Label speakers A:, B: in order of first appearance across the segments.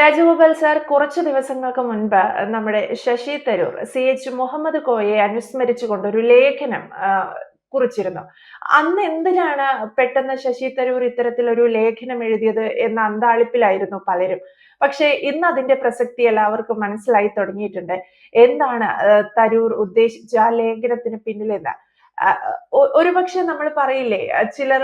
A: Rajagopal sir കുറച്ച് ദിവസങ്ങൾക്ക് മുൻപ് നമ്മുടെ ശശി തരൂർ സി എച്ച് മുഹമ്മദ് കോയെ അനുസ്മരിച്ചുകൊണ്ട് ഒരു ലേഖനം കുറിച്ചിരുന്നു. അന്ന് എന്തിനാണ് പെട്ടെന്ന് ശശി തരൂർ ഇത്തരത്തിലൊരു ലേഖനം എഴുതിയത് എന്ന അന്താളിപ്പിലായിരുന്നു പലരും. പക്ഷേ ഇന്ന് അതിന്റെ പ്രസക്തി എല്ലാവർക്കും മനസ്സിലായി തുടങ്ങിയിട്ടുണ്ട്. എന്താണ് തരൂർ ഉദ്ദേശിച്ച ആ ലേഖനത്തിന് ഒ- ഒരുപക്ഷെ നമ്മൾ പറയില്ലേ ചിലർ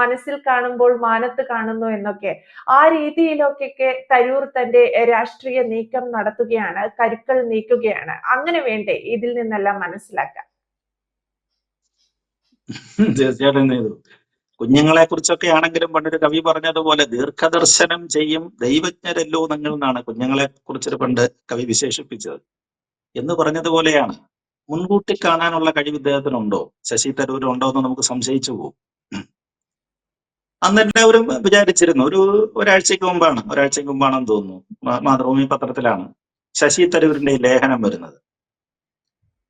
A: മനസ്സിൽ കാണുമ്പോൾ മാനത്ത് കാണുന്നു എന്നൊക്കെ. ആ രീതിയിലൊക്കെ തരൂർ തന്റെ രാഷ്ട്രീയ നീക്കം നടത്തുകയാണ് കരുക്കൾ നീക്കുകയാണ്. അങ്ങനെ വേണ്ടേ ഇതിൽ നിന്നെല്ലാം മനസ്സിലാക്കാം
B: തീർച്ചയായിട്ടും കുഞ്ഞുങ്ങളെ കുറിച്ചൊക്കെ ആണെങ്കിലും പണ്ടൊരു കവി പറഞ്ഞതുപോലെ ദീർഘദർശനം ചെയ്യും ദൈവജ്ഞരല്ലോ നിങ്ങൾ എന്നാണ് കുഞ്ഞുങ്ങളെ കുറിച്ചൊരു പണ്ട് കവി വിശേഷിപ്പിച്ചത്. എന്ന് പറഞ്ഞതുപോലെയാണ്. മുൻകൂട്ടി കാണാനുള്ള കഴിവ് ഇദ്ദേഹത്തിനുണ്ടോ? ശശി തരൂർ ഉണ്ടോ എന്ന് നമുക്ക് സംശയിച്ചു പോകും അന്ന് എല്ലാവരും വിചാരിച്ചിരുന്നു ഒരു ഒരാഴ്ചക്ക് മുമ്പാണ് ഒരാഴ്ചക്ക് മുമ്പാണെന്ന് തോന്നുന്നു മാതൃഭൂമി പത്രത്തിലാണ് ശശി തരൂരിന്റെ ലേഖനം വരുന്നത്.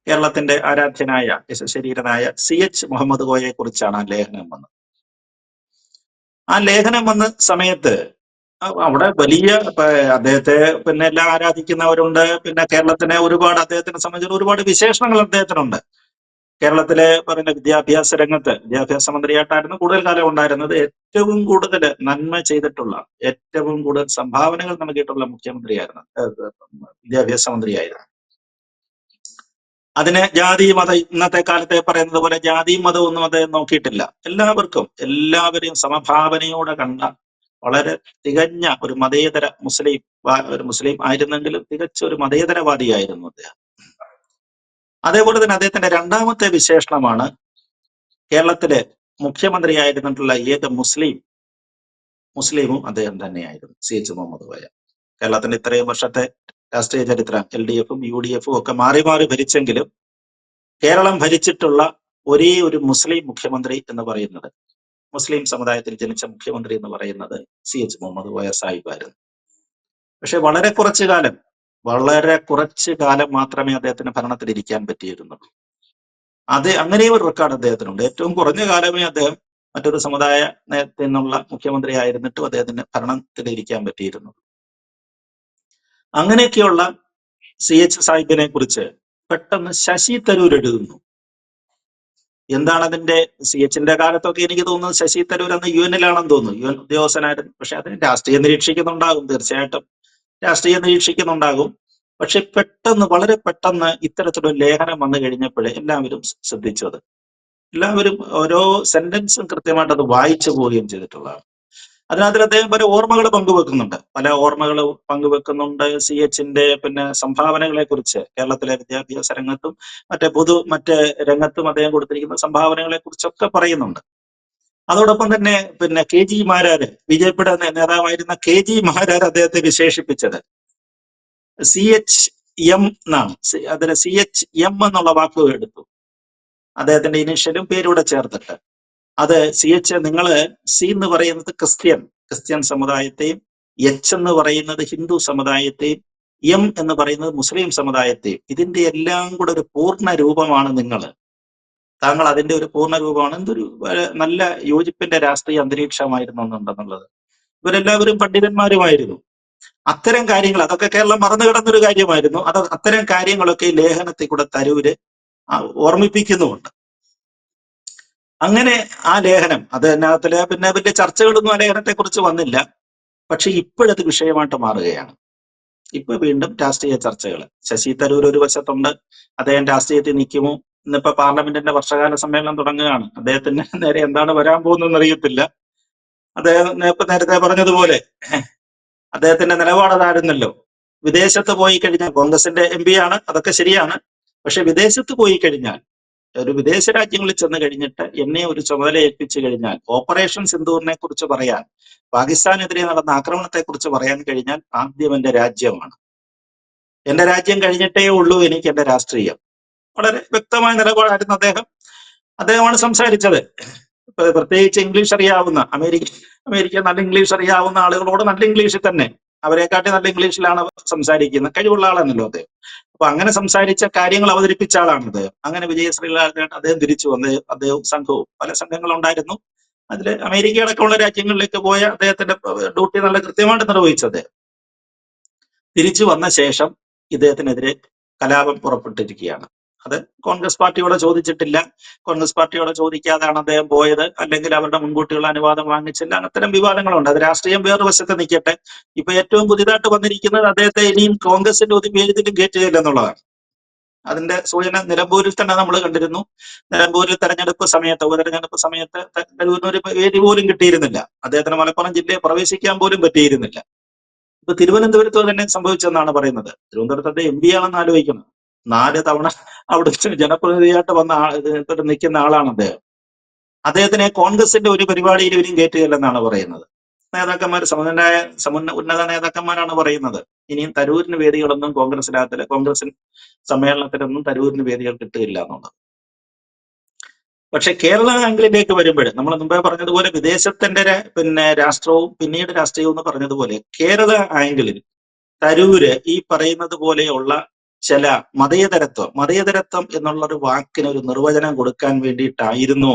B: കേരളത്തിന്റെ ആരാധ്യനായ യശശരീരനായ സി എച്ച് മുഹമ്മദ് കോയെ കുറിച്ചാണ് ആ ലേഖനം വന്നത്. ആ ലേഖനം വന്ന സമയത്ത് അവിടെ വലിയ അദ്ദേഹത്തെ പിന്നെ എല്ലാം ആരാധിക്കുന്നവരുണ്ട്. പിന്നെ കേരളത്തിനെ ഒരുപാട് അദ്ദേഹത്തിനെ സംബന്ധിച്ച് ഒരുപാട് വിശേഷണങ്ങൾ അദ്ദേഹത്തിനുണ്ട്. കേരളത്തിലെ പറയുന്ന വിദ്യാഭ്യാസ രംഗത്ത് വിദ്യാഭ്യാസ മന്ത്രിയായിട്ടായിരുന്നു കൂടുതൽ കാലം ഉണ്ടായിരുന്നത്. ഏറ്റവും കൂടുതൽ നന്മ ചെയ്തിട്ടുള്ള ഏറ്റവും കൂടുതൽ സംഭാവനകൾ നൽകിയിട്ടുള്ള മുഖ്യമന്ത്രിയായിരുന്നു. വിദ്യാഭ്യാസ മന്ത്രിയായിരുന്നു. അതിനെ ജാതി മത ഇന്നത്തെ കാലത്തെ പറയുന്നത് പോലെ ജാതി മതവും ഒന്നും അദ്ദേഹം നോക്കിയിട്ടില്ല. എല്ലാവർക്കും എല്ലാവരെയും സമഭാവനയോടെ കണ്ട വളരെ തികഞ്ഞ ഒരു മതേതര മുസ്ലിം ഒരു മുസ്ലിം ആയിരുന്നെങ്കിലും തികച്ച ഒരു മതേതരവാദിയായിരുന്നു അദ്ദേഹം. അതേപോലെ തന്നെ അദ്ദേഹത്തിന്റെ രണ്ടാമത്തെ വിശേഷണമാണ് കേരളത്തിലെ മുഖ്യമന്ത്രിയായിരുന്നിട്ടുള്ള ഏക മുസ്ലിം മുസ്ലിമും അദ്ദേഹം തന്നെയായിരുന്നു സി എച്ച് മുഹമ്മദ് കോയ. കേരളത്തിന്റെ ഇത്രയും വർഷത്തെ രാഷ്ട്രീയ ചരിത്രം എൽ ഡി എഫും യു ഡി എഫും ഒക്കെ മാറി മാറി ഭരിച്ചെങ്കിലും കേരളം ഭരിച്ചിട്ടുള്ള ഒരേ ഒരു മുസ്ലിം മുഖ്യമന്ത്രി എന്ന് പറയുന്നത് മുസ്ലിം സമുദായത്തിൽ ജനിച്ച മുഖ്യമന്ത്രി എന്ന് പറയുന്നത് സി എച്ച് മുഹമ്മദ് കോയ സാഹിബായിരുന്നു. പക്ഷെ വളരെ കുറച്ചു കാലം വളരെ കുറച്ച് കാലം മാത്രമേ അദ്ദേഹത്തിന് ഭരണത്തിൽ ഇരിക്കാൻ പറ്റിയിരുന്നുള്ളൂ. അത് അങ്ങനെയും ഒരു റെക്കോർഡ് അദ്ദേഹത്തിനുണ്ട്. ഏറ്റവും കുറഞ്ഞ കാലമേ അദ്ദേഹം മറ്റൊരു സമുദായത്തിൽ നിന്നുള്ള മുഖ്യമന്ത്രി ആയിരുന്നിട്ടും അദ്ദേഹത്തിന് ഭരണത്തിൽ ഇരിക്കാൻ പറ്റിയിരുന്നു അങ്ങനെയൊക്കെയുള്ള സി എച്ച് സാഹിബിനെ കുറിച്ച് പെട്ടെന്ന് ശശി തരൂർ എഴുതുന്നു. എന്താണ് അതിന്റെ സി എച്ചിന്റെ കാലത്തൊക്കെ എനിക്ക് തോന്നുന്നത് ശശി തരൂർ അന്ന് യു എനിലാണെന്ന് തോന്നുന്നു. യു എൻ ഉദ്യോഗസ്ഥനായിരുന്നു. പക്ഷെ അതിന് രാഷ്ട്രീയം നിരീക്ഷിക്കുന്നുണ്ടാകും തീർച്ചയായിട്ടും. രാഷ്ട്രീയം നിരീക്ഷിക്കുന്നുണ്ടാകും. പക്ഷെ പെട്ടെന്ന് വളരെ പെട്ടെന്ന് ഇത്തരത്തിലൊരു ലേഖനം വന്നു കഴിഞ്ഞപ്പോഴേ എല്ലാവരും ശ്രദ്ധിച്ചത് എല്ലാവരും ഓരോ സെന്റൻസും കൃത്യമായിട്ട് അത് വായിച്ചു പോവുകയും ചെയ്തിട്ടുള്ളതാണ്. അതിനകത്ത് അദ്ദേഹം പല ഓർമ്മകൾ പങ്കുവെക്കുന്നുണ്ട്. പല ഓർമ്മകൾ പങ്കുവെക്കുന്നുണ്ട് സി എച്ചിന്റെ പിന്നെ സംഭാവനകളെ കുറിച്ച്. കേരളത്തിലെ വിദ്യാഭ്യാസ രംഗത്തും മറ്റേ പൊതു മറ്റേ രംഗത്തും അദ്ദേഹം കൊടുത്തിരിക്കുന്ന സംഭാവനകളെ കുറിച്ചൊക്കെ പറയുന്നുണ്ട്. അതോടൊപ്പം തന്നെ പിന്നെ K G Marar B J പിയുടെ നേതാവായിരുന്ന കെ ജി മാരാർ അദ്ദേഹത്തെ വിശേഷിപ്പിച്ചത്. സി എച്ച് എം എന്നാണ്. അതിന് സി എച്ച് എം എന്നുള്ള വാക്ക് എടുത്തു. അദ്ദേഹത്തിന്റെ ഇനീഷ്യലും പേരൂടെ ചേർത്തിട്ട്. അത് സി എച്ച് നിങ്ങൾ സി എന്ന് പറയുന്നത് ക്രിസ്ത്യൻ ക്രിസ്ത്യൻ സമുദായത്തെയും എച്ച് എന്ന് പറയുന്നത് ഹിന്ദു സമുദായത്തെയും എം എന്ന് പറയുന്നത് മുസ്ലിം സമുദായത്തെയും. ഇതിന്റെ എല്ലാം കൂടെ ഒരു പൂർണ രൂപമാണ് നിങ്ങൾ താങ്കൾ അതിന്റെ ഒരു പൂർണ രൂപമാണ്. എന്തൊരു നല്ല യോജിപ്പിന്റെ രാഷ്ട്രീയ അന്തരീക്ഷമായിരുന്നു എന്നുണ്ടെന്നുള്ളത് ഇവരെല്ലാവരും പണ്ഡിതന്മാരുമായിരുന്നു. അത്തരം കാര്യങ്ങൾ അതൊക്കെ കേരളം മറന്നു കിടന്നൊരു കാര്യമായിരുന്നു. അത് അത്തരം കാര്യങ്ങളൊക്കെ ലേഖനത്തിൽ കൂടെ തരൂര് ഓർമ്മിപ്പിക്കുന്നുമുണ്ട്. അങ്ങനെ ആ ലേഖനം അത് അതിനകത്തിൽ പിന്നെ വലിയ ചർച്ചകളൊന്നും ആ ലേഖനത്തെ കുറിച്ച് വന്നില്ല. പക്ഷെ ഇപ്പോഴത് വിഷയമായിട്ട് മാറുകയാണ്. ഇപ്പൊ വീണ്ടും രാഷ്ട്രീയ ചർച്ചകൾ ശശി തരൂർ ഒരു വശത്തുണ്ട് അദ്ദേഹം രാഷ്ട്രീയത്തിൽ നിൽക്കുമോ? ഇന്നിപ്പോ പാർലമെന്റിന്റെ വർഷകാല സമ്മേളനം തുടങ്ങുകയാണ്. അദ്ദേഹത്തിന് നേരെ എന്താണ് വരാൻ പോകുന്നതെന്ന് അറിയത്തില്ല അദ്ദേഹം ഇപ്പൊ നേരത്തെ പറഞ്ഞതുപോലെ അദ്ദേഹത്തിന്റെ നിലപാട് അതായിരുന്നല്ലോ. വിദേശത്ത് പോയി കഴിഞ്ഞാൽ കോൺഗ്രസിന്റെ എം ആണ് അതൊക്കെ ശരിയാണ്. പക്ഷെ വിദേശത്ത് പോയി കഴിഞ്ഞാൽ ഒരു വിദേശ രാജ്യങ്ങളിൽ ചെന്ന് കഴിഞ്ഞിട്ട് എന്നെ ഒരു ചുമതല ഏൽപ്പിച്ചു കഴിഞ്ഞാൽ ഓപ്പറേഷൻ സിന്ദൂറിനെ കുറിച്ച് പറയാൻ പാകിസ്ഥാനെതിരെ നടന്ന ആക്രമണത്തെ കുറിച്ച് പറയാൻ കഴിഞ്ഞാൽ ആദ്യം എന്റെ രാജ്യമാണ്. എന്റെ രാജ്യം കഴിഞ്ഞിട്ടേ ഉള്ളൂ എനിക്ക് എന്റെ രാഷ്ട്രീയം. വളരെ വ്യക്തമായ നിലപാടായിരുന്നു അദ്ദേഹം. അദ്ദേഹമാണ് സംസാരിച്ചത്. പ്രത്യേകിച്ച് ഇംഗ്ലീഷ് അറിയാവുന്ന അമേരിക്ക അമേരിക്ക നല്ല ഇംഗ്ലീഷ് അറിയാവുന്ന ആളുകളോട് നല്ല ഇംഗ്ലീഷിൽ തന്നെ അവരെക്കാട്ടി നല്ല ഇംഗ്ലീഷിലാണ് സംസാരിക്കുന്നത്. കഴിവുള്ള ആളാണല്ലോ അദ്ദേഹം. അപ്പൊ അങ്ങനെ സംസാരിച്ച കാര്യങ്ങൾ അവതരിപ്പിച്ച ആളാണ് അദ്ദേഹം അങ്ങനെ വിജയശ്രീലായിട്ട് അദ്ദേഹം തിരിച്ചു വന്ന് അദ്ദേഹവും സംഘവും പല സംഘങ്ങളുണ്ടായിരുന്നു. അതിൽ അമേരിക്ക അടക്കമുള്ള രാജ്യങ്ങളിലേക്ക് പോയ അദ്ദേഹത്തിന്റെ ഡ്യൂട്ടി നല്ല കൃത്യമായിട്ട് നിർവഹിച്ചത്. തിരിച്ചു വന്ന ശേഷം ഇദ്ദേഹത്തിനെതിരെ കലാപം പുറപ്പെട്ടിരിക്കുകയാണ്. അത് കോൺഗ്രസ് പാർട്ടിയോട് ചോദിച്ചിട്ടില്ല. കോൺഗ്രസ് പാർട്ടിയോട് ചോദിക്കാതെയാണ് അദ്ദേഹം പോയത്. അല്ലെങ്കിൽ അവരുടെ മുൻകൂട്ടിയുള്ള അനുവാദം വാങ്ങിച്ചില്ല. അത്തരം വിവാദങ്ങളുണ്ട്. അത് രാഷ്ട്രീയം വേറെ വശത്ത് നിൽക്കട്ടെ. ഇപ്പൊ ഏറ്റവും പുതിയതായിട്ട് വന്നിരിക്കുന്നത് അദ്ദേഹത്തെ ഇനിയും കോൺഗ്രസിന്റെ ഒരു പേരിതിലും കയറ്റുകയില്ല എന്നുള്ളതാണ് അതിന്റെ സൂചന നിലമ്പൂരിൽ തന്നെ നമ്മൾ കണ്ടിരുന്നു. നിലമ്പൂരിൽ തെരഞ്ഞെടുപ്പ് സമയത്ത് ഉപതെരഞ്ഞെടുപ്പ് സമയത്ത് ഒരു പേര് പോലും കിട്ടിയിരുന്നില്ല. അദ്ദേഹത്തിന് മലപ്പുറം ജില്ലയെ പ്രവേശിക്കാൻ പോലും പറ്റിയിരുന്നില്ല. ഇപ്പൊ തിരുവനന്തപുരത്ത് തന്നെ സംഭവിച്ചെന്നാണ് പറയുന്നത്. തിരുവനന്തപുരത്തെ എം പി ആണെന്ന് ആലോചിക്കണം. നാല് തവണ അവിടെ ജനപ്രതിനിധിയായിട്ട് വന്ന ഇത് നിൽക്കുന്ന ആളാണ് അദ്ദേഹം. അദ്ദേഹത്തിനെ കോൺഗ്രസിന്റെ ഒരു പരിപാടിയിൽ ഇവരും കയറ്റുകയില്ലെന്നാണ് പറയുന്നത്. നേതാക്കന്മാർ സമുന്നതനായ സമുന്ന ഉന്നത നേതാക്കന്മാരാണ് പറയുന്നത്. ഇനിയും തരൂരിന് വേദികളൊന്നും കോൺഗ്രസിനകത്തില്ല കോൺഗ്രസിൻ സമ്മേളനത്തിലൊന്നും തരൂരിന് വേദികൾ കിട്ടുകയില്ല എന്നുള്ളത്. പക്ഷെ കേരള ആംഗിളിലേക്ക് വരുമ്പോൾ നമ്മൾ മുമ്പേ പറഞ്ഞതുപോലെ വിദേശത്തിന്റെ പിന്നെ രാഷ്ട്രവും പിന്നീട് രാഷ്ട്രീയവും എന്ന് പറഞ്ഞതുപോലെ കേരള ആംഗിളിൽ തരൂര് ഈ പറയുന്നത് പോലെയുള്ള ചില മതേതരത്വം മതേതരത്വം എന്നുള്ള ഒരു വാക്കിന് ഒരു നിർവചനം കൊടുക്കാൻ വേണ്ടിയിട്ടായിരുന്നു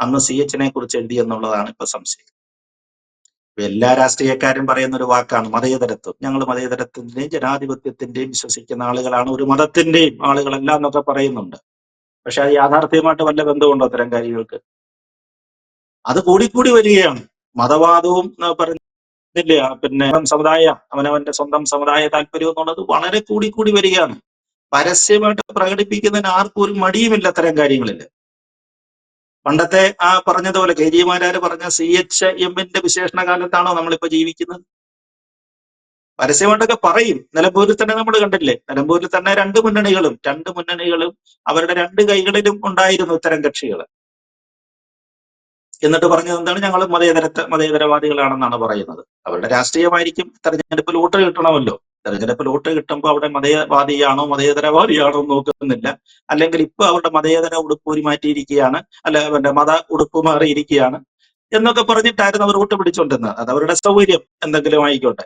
B: അന്ന് സി എച്ചിനെ കുറിച്ച് എഴുതി എന്നുള്ളതാണ് ഇപ്പൊ സംശയം. എല്ലാ രാഷ്ട്രീയക്കാരും പറയുന്ന ഒരു വാക്കാണ് മതേതരത്വം. ഞങ്ങൾ മതേതരത്വത്തിന്റെയും ജനാധിപത്യത്തിന്റെയും വിശ്വസിക്കുന്ന ആളുകളാണ് ഒരു മതത്തിന്റെയും ആളുകളല്ല എന്നൊക്കെ പറയുന്നുണ്ട്. പക്ഷെ അത് യാഥാർത്ഥ്യമായിട്ട് വല്ല ബന്ധമുണ്ടോ അത്തരം കാര്യങ്ങൾക്ക്? അത് കൂടിക്കൂടി വരികയാണ്. മതവാദവും എന്ന് പറഞ്ഞില്ല പിന്നെ സമുദായ അവനവന്റെ സ്വന്തം സമുദായ താല്പര്യം എന്നുള്ളത് വളരെ കൂടി കൂടി വരികയാണ്. പരസ്യമായിട്ട് പ്രകടിപ്പിക്കുന്നതിന് ആർക്കും ഒരു മടിയുമില്ല അത്തരം കാര്യങ്ങളിൽ. പണ്ടത്തെ ആ പറഞ്ഞതുപോലെ കെ. ജി. മാരാര് പറഞ്ഞ സി. എച്ച്. എമ്മിന്റെ വിശേഷണ കാലത്താണോ നമ്മളിപ്പോ ജീവിക്കുന്നത്? പരസ്യമായിട്ടൊക്കെ പറയും. നിലമ്പൂരിൽ തന്നെ നമ്മൾ കണ്ടില്ലേ? നിലമ്പൂരിൽ തന്നെ രണ്ട് മുന്നണികളും രണ്ട് മുന്നണികളും അവരുടെ രണ്ട് കൈകളിലും ഉണ്ടായിരുന്നു ഇത്തരം കക്ഷികൾ എന്നിട്ട് പറഞ്ഞത് എന്താണ്? ഞങ്ങൾ മതേതര മതേതരവാദികളാണെന്നാണ് പറയുന്നത്. അവരുടെ രാഷ്ട്രീയമായിരിക്കും തെരഞ്ഞെടുപ്പിൽ വോട്ട് കിട്ടണമല്ലോ. തെരഞ്ഞെടുപ്പിൽ വോട്ട് കിട്ടുമ്പോൾ അവിടെ മതേവാദിയാണോ മതേതരവാദിയാണോ നോക്കുന്നില്ല. അല്ലെങ്കിൽ ഇപ്പൊ അവരുടെ മതേതര ഉടുപ്പൂരി മാറ്റിയിരിക്കുകയാണ് അല്ല പിന്നെ മത ഉടുപ്പ് മാറിയിരിക്കുകയാണ് എന്നൊക്കെ പറഞ്ഞിട്ടായിരുന്നു അവർ വോട്ട് പിടിച്ചോണ്ടിരുന്നത്. അത് അവരുടെ സൗകര്യം എന്തെങ്കിലും ആയിക്കോട്ടെ.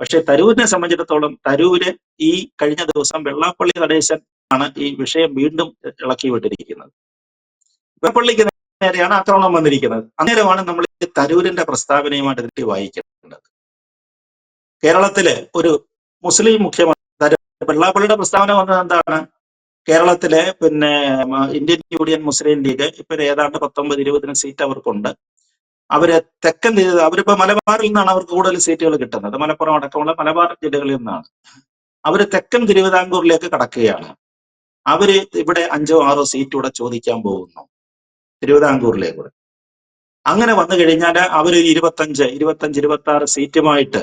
B: പക്ഷെ തരൂരിനെ സംബന്ധിച്ചിടത്തോളം തരൂര് ഈ കഴിഞ്ഞ ദിവസം വെള്ളാപ്പള്ളി നടേശൻ ആണ് ഈ വിഷയം വീണ്ടും ഇളക്കി വിട്ടിരിക്കുന്നത് വെള്ളാപ്പള്ളിക്ക് നേരെയാണ് ആക്രമണം വന്നിരിക്കുന്നത്. അന്നേരമാണ് നമ്മൾ തരൂരിന്റെ പ്രസ്താവനയുമായിട്ട് തെറ്റി വായിക്കേണ്ടത്. കേരളത്തിലെ ഒരു മുസ്ലിം മുഖ്യമന്ത്രി വെള്ളാപ്പള്ളിയുടെ പ്രസ്താവന വന്നത് എന്താണ്? കേരളത്തിലെ പിന്നെ ഇന്ത്യൻ യൂണിയൻ മുസ്ലിം ലീഗ് ഇപ്പൊ ഏതാണ്ട് പത്തൊമ്പത് ഇരുപതിന് സീറ്റ് അവർക്കുണ്ട്. അവർ തെക്കൻ അവരിപ്പോ മലബാറിൽ നിന്നാണ് അവർക്ക് കൂടുതൽ സീറ്റുകൾ കിട്ടുന്നത്. മലപ്പുറം അടക്കമുള്ള മലബാർ ജില്ലകളിൽ നിന്നാണ്. അവർ തെക്കൻ തിരുവിതാംകൂറിലേക്ക് കടക്കുകയാണ്. അവർ ഇവിടെ അഞ്ചോ ആറോ സീറ്റ് ഇവിടെ ചോദിക്കാൻ പോകുന്നു. തിരുവിതാംകൂറിലേക്ക് അങ്ങനെ വന്നു കഴിഞ്ഞാൽ അവർ ഇരുപത്തഞ്ച് ഇരുപത്തഞ്ച് ഇരുപത്തി ആറ് സീറ്റുമായിട്ട്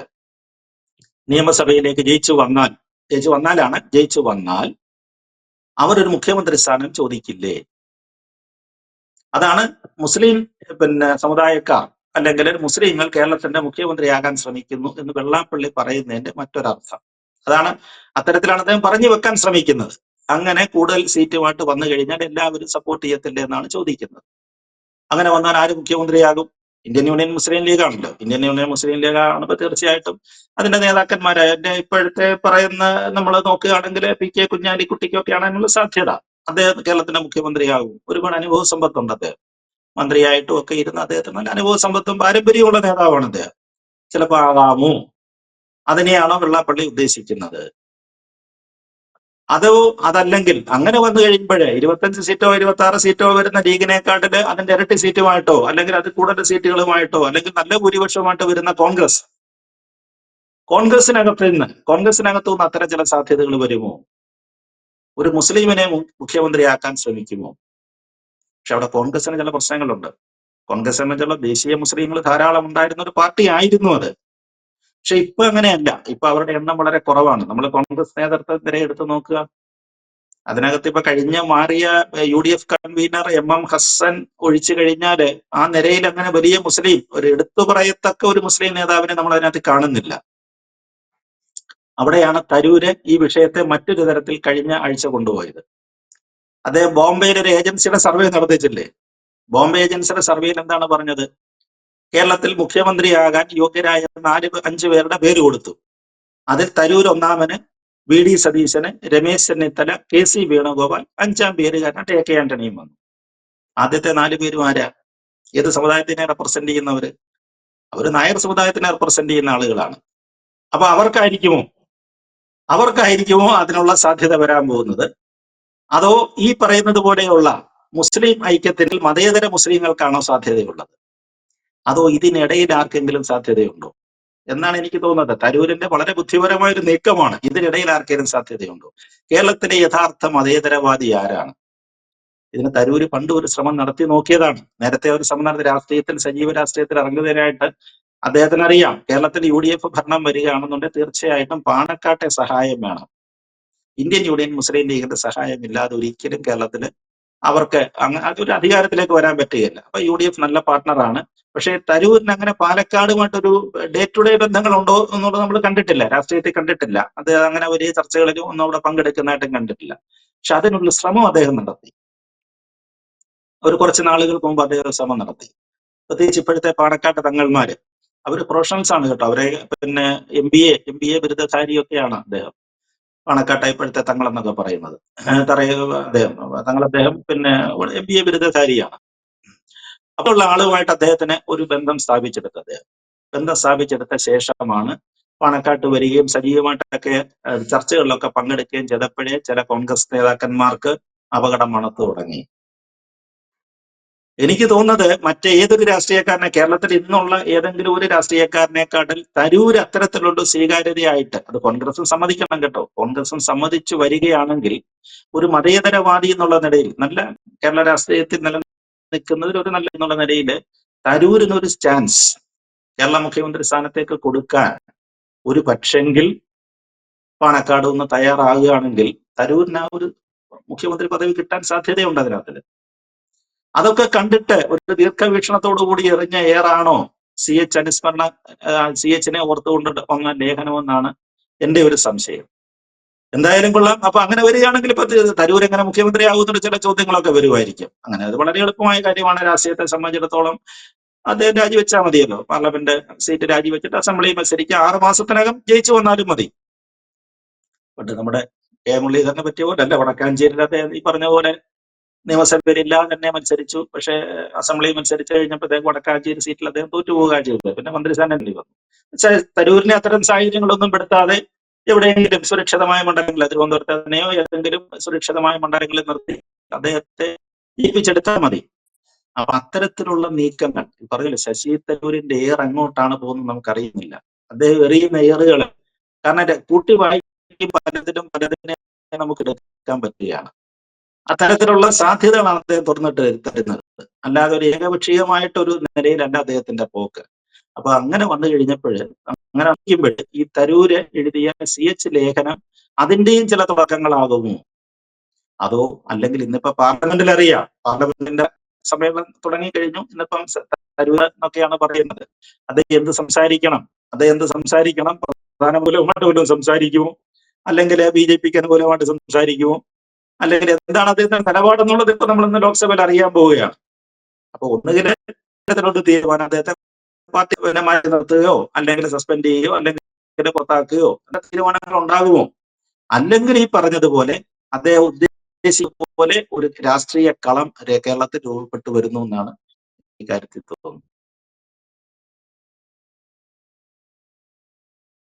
B: നിയമസഭയിലേക്ക് ജയിച്ചു വന്നാൽ ജയിച്ചു വന്നാലാണ് ജയിച്ചു വന്നാൽ അവരൊരു മുഖ്യമന്ത്രി സ്ഥാനം ചോദിക്കില്ലേ? അതാണ് മുസ്ലിം പിന്നെ സമുദായക്കാർ അല്ലെങ്കിൽ മുസ്ലിങ്ങൾ കേരളത്തിന്റെ മുഖ്യമന്ത്രിയാകാൻ ശ്രമിക്കുന്നു എന്ന് വെള്ളാപ്പള്ളി പറയുന്നതിന്റെ മറ്റൊരർത്ഥം. അതാണ് അത്തരത്തിലാണ് അദ്ദേഹം പറഞ്ഞു വെക്കാൻ ശ്രമിക്കുന്നത്. അങ്ങനെ കൂടുതൽ സീറ്റുമായിട്ട് വന്നു കഴിഞ്ഞാൽ എല്ലാവരും സപ്പോർട്ട് ചെയ്യത്തില്ലേ എന്നാണ് ചോദിക്കുന്നത്. അങ്ങനെ വന്നാൽ ആര് മുഖ്യമന്ത്രിയാകും? ഇന്ത്യൻ യൂണിയൻ മുസ്ലിം ലീഗാണല്ലോ. ഇന്ത്യൻ യൂണിയൻ മുസ്ലിം ലീഗ് ആണപ്പോൾ തീർച്ചയായിട്ടും അതിന്റെ നേതാക്കന്മാരായ. എന്റെ ഇപ്പോഴത്തെ പറയുന്ന നമ്മൾ നോക്കുകയാണെങ്കിൽ പി കെ കുഞ്ഞാലിക്കുട്ടിക്കൊക്കെ ആണെങ്കിലും സാധ്യത. അദ്ദേഹം കേരളത്തിന്റെ മുഖ്യമന്ത്രിയാകും. ഒരുപാട് അനുഭവ സമ്പത്തുണ്ട് അദ്ദേഹം. മന്ത്രിയായിട്ടും ഒക്കെ ഇരുന്ന് അദ്ദേഹത്തിന് നല്ല അനുഭവ സമ്പത്തും പാരമ്പര്യമുള്ള നേതാവാണ് അദ്ദേഹം. ചിലപ്പോൾ ആകാമോ? അതിനെയാണോ വെള്ളാപ്പള്ളി ഉദ്ദേശിക്കുന്നത്? അതോ അതല്ലെങ്കിൽ അങ്ങനെ വന്നു കഴിയുമ്പോഴേ ഇരുപത്തഞ്ച് സീറ്റോ ഇരുപത്തി ആറ് സീറ്റോ വരുന്ന ലീഗിനെക്കാട്ടിൽ അതിന്റെ ഇരട്ടി സീറ്റുമായിട്ടോ അല്ലെങ്കിൽ അത് കൂടുതൽ സീറ്റുകളുമായിട്ടോ അല്ലെങ്കിൽ നല്ല ഭൂരിപക്ഷമായിട്ട് വരുന്ന കോൺഗ്രസ്. കോൺഗ്രസിനകത്ത് നിന്ന് കോൺഗ്രസിനകത്തു നിന്ന് അത്തരം ചില സാധ്യതകൾ വരുമോ? ഒരു മുസ്ലിമിനെ മുഖ്യമന്ത്രിയാക്കാൻ ശ്രമിക്കുമോ? പക്ഷെ അവിടെ കോൺഗ്രസിന് ചില പ്രശ്നങ്ങളുണ്ട്. കോൺഗ്രസ് സംബന്ധിച്ചുള്ള ദേശീയ മുസ്ലിങ്ങൾ ധാരാളം ഉണ്ടായിരുന്ന ഒരു പാർട്ടി ആയിരുന്നു അത്. പക്ഷെ ഇപ്പൊ അങ്ങനെയല്ല. ഇപ്പൊ അവരുടെ എണ്ണം വളരെ കുറവാണ്. നമ്മൾ കോൺഗ്രസ് നേതൃത്വത്തിനെ എടുത്തു നോക്കുക. അതിനകത്ത് ഇപ്പൊ കഴിഞ്ഞ മാറിയ U D F convenor M M Hassan ഒഴിച്ചു കഴിഞ്ഞാൽ ആ നിരയിൽ അങ്ങനെ വലിയ മുസ്ലിം ഒരു എടുത്തു പറയത്തക്ക ഒരു മുസ്ലിം നേതാവിനെ നമ്മൾ അതിനകത്ത് കാണുന്നില്ല. അവിടെയാണ് തരൂര് ഈ വിഷയത്തെ മറ്റൊരു തരത്തിൽ കഴിഞ്ഞ ആഴ്ച കൊണ്ടുപോയത്. അദ്ദേഹം ബോംബെയിൽ ഒരു ഏജൻസിയുടെ സർവേ നടത്തിച്ചില്ലേ ബോംബെ ഏജൻസിയുടെ സർവേയിൽ എന്താണ് പറഞ്ഞത്? കേരളത്തിൽ മുഖ്യമന്ത്രിയാകാൻ യോഗ്യരായ നാല് അഞ്ചു പേരുടെ പേര് കൊടുത്തു. അതിൽ Tharoor ഒന്നാമന് V D Satheesan Ramesh Chennithala K C Venugopal അഞ്ചാം പേരുകാരൻ എ കെ ആന്റണിയും വന്നു. ആദ്യത്തെ നാല് പേരും ആരാ? ഏത് സമുദായത്തിനെ റെപ്രസെന്റ് ചെയ്യുന്നവര്? അവർ നായർ സമുദായത്തിനെ റെപ്രസെന്റ് ചെയ്യുന്ന ആളുകളാണ്. അപ്പൊ അവർക്കായിരിക്കുമോ? അവർക്കായിരിക്കുമോ അതിനുള്ള സാധ്യത വരാൻ പോകുന്നത്? അതോ ഈ പറയുന്നത് പോലെയുള്ള മുസ്ലിം ഐക്യത്തിൽ മതേതര മുസ്ലിങ്ങൾക്കാണോ സാധ്യതയുള്ളത്? അതോ ഇതിനിടയിൽ ആർക്കെങ്കിലും സാധ്യതയുണ്ടോ? എന്നാണ് എനിക്ക് തോന്നുന്നത്. തരൂരിന്റെ വളരെ ബുദ്ധിപരമായ ഒരു നീക്കമാണ് ഇതിനിടയിൽ ആർക്കെങ്കിലും സാധ്യതയുണ്ടോ? കേരളത്തിലെ യഥാർത്ഥ മതേതരവാദി ആരാണ്? ഇതിന് തരൂര് പണ്ട് ഒരു ശ്രമം നടത്തി നോക്കിയതാണ്. നേരത്തെ ഒരു ശ്രമം നടത്തി രാഷ്ട്രീയത്തിൽ സജീവ രാഷ്ട്രീയത്തിൽ ഇറങ്ങുന്നതിനായിട്ട് അദ്ദേഹത്തിന് അറിയാം കേരളത്തിൽ യു ഡി എഫ് ഭരണം വരികയാണെന്നുണ്ടെങ്കിൽ തീർച്ചയായിട്ടും പാണക്കാട്ടെ സഹായം വേണം. ഇന്ത്യൻ യൂണിയൻ മുസ്ലിം ലീഗിന്റെ സഹായം ഇല്ലാതെ ഒരിക്കലും കേരളത്തിൽ അവർക്ക് അതൊരു അധികാരത്തിലേക്ക് വരാൻ പറ്റുകയില്ല. അപ്പൊ യു ഡി എഫ് നല്ല പാർട്ട്ണറാണ് പക്ഷേ തരൂരിന് അങ്ങനെ പാലക്കാടുമായിട്ടൊരു ഡേ ടു ഡേ ബന്ധങ്ങൾ ഉണ്ടോ എന്നുള്ളത് നമ്മൾ കണ്ടിട്ടില്ല. രാഷ്ട്രീയത്തിൽ കണ്ടിട്ടില്ല. അത് അങ്ങനെ വലിയ ചർച്ചകളിലും ഒന്നും അവിടെ പങ്കെടുക്കുന്നതായിട്ടും കണ്ടിട്ടില്ല. പക്ഷെ അതിനുള്ള ശ്രമം അദ്ദേഹം നടത്തി. ഒരു കുറച്ച് നാളുകൾക്ക് മുമ്പ് അദ്ദേഹം ശ്രമം നടത്തി. പ്രത്യേകിച്ച് ഇപ്പോഴത്തെ പാണക്കാട്ട് തങ്ങൾമാര് അവർ പ്രൊഫഷണൽസ് ആണ് കേട്ടോ. അവരെ പിന്നെ M B A M B A ബിരുദധാരിയൊക്കെയാണ് അദ്ദേഹം. പാണക്കാട്ടെ ഇപ്പോഴത്തെ തങ്ങൾ എന്നൊക്കെ പറയുന്നത് തറയ അദ്ദേഹം തങ്ങൾ അദ്ദേഹം പിന്നെ എം ബി എ ബിരുദധാരിയാണ്. അപ്പോൾ ഉള്ള ആളുമായിട്ട് അദ്ദേഹത്തിന് ഒരു ബന്ധം സ്ഥാപിച്ചെടുത്തു അദ്ദേഹം. ബന്ധം സ്ഥാപിച്ചെടുത്ത ശേഷമാണ് പണക്കാട്ട് വരികയും സജീവമായിട്ടൊക്കെ ചർച്ചകളിലൊക്കെ പങ്കെടുക്കുകയും ചെയ്തപ്പോഴേ ചില കോൺഗ്രസ് നേതാക്കന്മാർക്ക് അപകടം മണത്തു തുടങ്ങി. എനിക്ക് തോന്നുന്നത് മറ്റേതൊരു രാഷ്ട്രീയക്കാരനെ കേരളത്തിൽ ഇന്നുള്ള ഏതെങ്കിലും ഒരു രാഷ്ട്രീയക്കാരനെക്കാട്ടിൽ തരൂർ അത്തരത്തിലുള്ള സ്വീകാര്യതയായിട്ട്. അത് കോൺഗ്രസും സമ്മതിക്കണം കേട്ടോ. കോൺഗ്രസും സമ്മതിച്ചു വരികയാണെങ്കിൽ ഒരു മതേതരവാദി എന്നുള്ള നിലയിൽ നല്ല കേരള രാഷ്ട്രീയത്തിൽ നിലനിൽക്കുന്നതിൽ ഒരു നല്ല എന്നുള്ള നിലയിൽ തരൂരിനൊരു ചാൻസ് കേരള മുഖ്യമന്ത്രി സ്ഥാനത്തേക്ക് കൊടുക്കാൻ ഒരു പക്ഷെങ്കിൽ പാണക്കാട് ഒന്ന് തയ്യാറാകുകയാണെങ്കിൽ തരൂരിന് ആ ഒരു മുഖ്യമന്ത്രി പദവി കിട്ടാൻ സാധ്യതയുണ്ട് അതിനകത്ത് അതൊക്കെ കണ്ടിട്ട് ഒരു ദീർഘവീക്ഷണത്തോടു കൂടി എറിഞ്ഞ ഏറാണോ സി എച്ച് അനുസ്മരണ സി എച്ചിനെ ഓർത്തുകൊണ്ട് വന്ന ലേഖനമെന്നാണ് എന്റെ ഒരു സംശയം. എന്തായാലും കൊള്ളാം. അപ്പൊ അങ്ങനെ വരികയാണെങ്കിൽ ഇപ്പൊ തരൂർ എങ്ങനെ മുഖ്യമന്ത്രി ആകുന്ന ചില ചോദ്യങ്ങളൊക്കെ വരുമായിരിക്കും. അങ്ങനെ അത് വളരെ എളുപ്പമായ കാര്യമാണ് രാഷ്ട്രീയത്തെ സംബന്ധിച്ചിടത്തോളം. അദ്ദേഹം രാജിവെച്ചാൽ മതിയല്ലോ. പാർലമെന്റ് സീറ്റ് രാജിവെച്ചിട്ട് അസംബ്ലി മത്സരിക്കുക. ആറ് മാസത്തിനകം ജയിച്ചു വന്നാലും മതി. പണ്ട് നമ്മുടെ കെ മുരളീധരനെ പറ്റിയ പോലെ അല്ല വടക്കാഞ്ചേരിയിൽ അദ്ദേഹം ഈ പറഞ്ഞ പോലെ നിയമസഭയിലില്ല തന്നെ മത്സരിച്ചു. പക്ഷെ അസംബ്ലി മത്സരിച്ചു കഴിഞ്ഞപ്പോഴത്തേക്ക് വടക്കാഞ്ചേരി സീറ്റിൽ അദ്ദേഹം തോറ്റുപോവുക ചെയ്തത് പിന്നെ മന്ത്രിസ്ഥാനം വന്നു. പക്ഷെ തരൂരിനെ അത്തരം സാഹചര്യങ്ങളൊന്നും പെടുത്താതെ എവിടെയെങ്കിലും സുരക്ഷിതമായ മണ്ഡലങ്ങളിൽ തിരുവനന്തപുരത്ത് തന്നെയോ ഏതെങ്കിലും സുരക്ഷിതമായ മണ്ഡലങ്ങളിൽ നിർത്തി അദ്ദേഹത്തെ ജയിപ്പിച്ചെടുത്താൽ മതി. അപ്പൊ അത്തരത്തിലുള്ള നീക്കങ്ങൾ പറഞ്ഞില്ല ശശി തരൂരിന്റെ ഏർ അങ്ങോട്ടാണ് പോകുന്നത് നമുക്കറിയുന്നില്ല. അദ്ദേഹം എറിയുന്ന ഏറുകൾ കാരണം കൂട്ടി വായിക്കും പലതിലും പലതിനെ നമുക്ക് എടുക്കാൻ പറ്റുകയാണ്. അത്തരത്തിലുള്ള സാധ്യതകളാണ് അദ്ദേഹം തുറന്നിട്ട് തരുന്നത്. അല്ലാതെ ഒരു ഏകപക്ഷീയമായിട്ട് ഒരു നിലയിലല്ല അദ്ദേഹത്തിന്റെ പോക്ക്. അപ്പൊ അങ്ങനെ വന്നു കഴിഞ്ഞപ്പോൾ അങ്ങനെ വയ്ക്കുമ്പോൾ ഈ തരൂര് എഴുതിയ സി എച്ച് ലേഖനം അതിന്റെയും ചില തുടക്കങ്ങളാകുമോ അതോ അല്ലെങ്കിൽ ഇന്നിപ്പോ പാർലമെന്റിൽ അറിയാം. പാർലമെന്റിന്റെ സമ്മേളനം തുടങ്ങിക്കഴിഞ്ഞു ഇന്നിപ്പം തരൂർ എന്നൊക്കെയാണ് പറയുന്നത്. അത് എന്ത് സംസാരിക്കണം? അത് എന്ത് സംസാരിക്കണം? പ്രധാനമൂലമായിട്ട് പോലും സംസാരിക്കുമോ? അല്ലെങ്കിൽ ബി ജെ പിക്ക് അനുകൂലമായിട്ട് സംസാരിക്കുമോ? അല്ലെങ്കിൽ എന്താണ് അദ്ദേഹത്തിന്റെ നിലപാടെന്നുള്ളത് ഇപ്പൊ നമ്മൾ ഇന്ന് ലോക്സഭയിൽ അറിയാൻ പോവുകയാണ്. അപ്പൊ ഒന്നുകിൽ തീരുമാനം അദ്ദേഹത്തെ പാർട്ടി പിന്നെ മാറ്റി നിർത്തുകയോ അല്ലെങ്കിൽ സസ്പെൻഡ് ചെയ്യുകയോ അല്ലെങ്കിൽ പുറത്താക്കുകയോ തീരുമാനങ്ങൾ ഉണ്ടാകുമോ? അല്ലെങ്കിൽ ഈ പറഞ്ഞതുപോലെ അദ്ദേഹം ഉദ്ദേശിക്കുന്ന പോലെ ഒരു രാഷ്ട്രീയ കളം കേരളത്തിൽ രൂപപ്പെട്ടു വരുന്നു എന്നാണ് ഈ കാര്യത്തിൽ തോന്നുന്നത്.